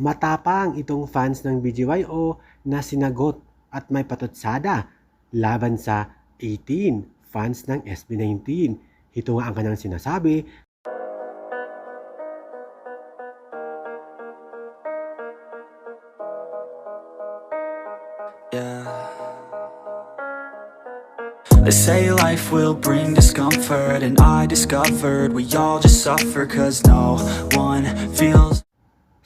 Matapang itong fans ng BGYO na sinagot at may patutsada laban sa 18 fans ng SB19. Ito nga ang kanyang sinasabi. They say life will bring discomfort, and I discovered we all just suffer cause no one feels.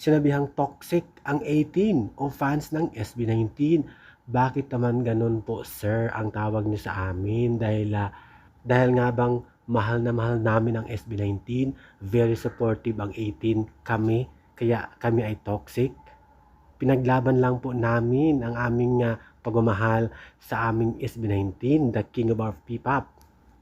Sinabihang toxic ang 18 o fans ng SB19. Bakit naman ganun po sir ang tawag niyo sa amin? Dahil, ah, dahil nga bang mahal na mahal namin ang SB19, very supportive ang 18 kami, kaya kami ay toxic. Pinaglaban lang po namin ang aming ah, pagmamahal sa aming SB19, the king of our P-pop.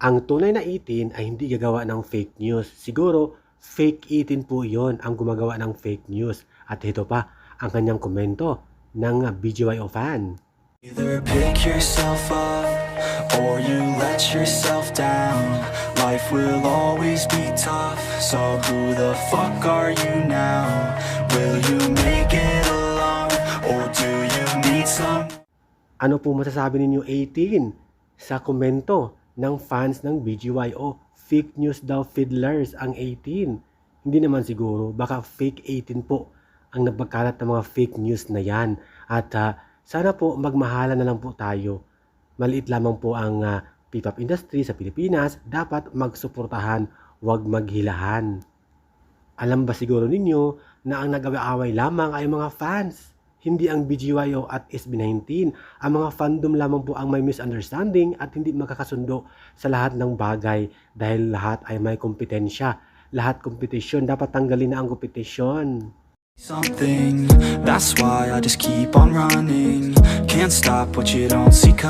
Ang tunay na 18 ay hindi gagawa ng fake news. Siguro, fake 18 po yon ang gumagawa ng fake news. At ito pa, ang kanyang komento ng BGYO fan. Either pick yourself up or you let yourself down. Life will always be tough, so who the fuck are you now? Will you make it alone or do you need some? Ano po masasabi ninyo 18 sa komento ng fans ng BGYO? Fake news daw fiddlers ang 18. Hindi naman siguro, baka fake 18 po ang nagpagkalat ng mga fake news na yan. At ah, sana po magmahala na lang po tayo. Maliit lamang po ang ah, P-pop industry sa Pilipinas. Dapat magsuportahan, huwag maghilahan. Alam ba siguro ninyo na ang nag-away lamang ay mga fans? Hindi ang BGYO at SB19. Ang mga fandom lamang po ang may misunderstanding at hindi magkakasundo sa lahat ng bagay dahil lahat ay may kompetensya. Lahat kompetisyon. Dapat tanggalin na ang kompetisyon. Something that's why I just keep on running. Can't stop what you don't see coming.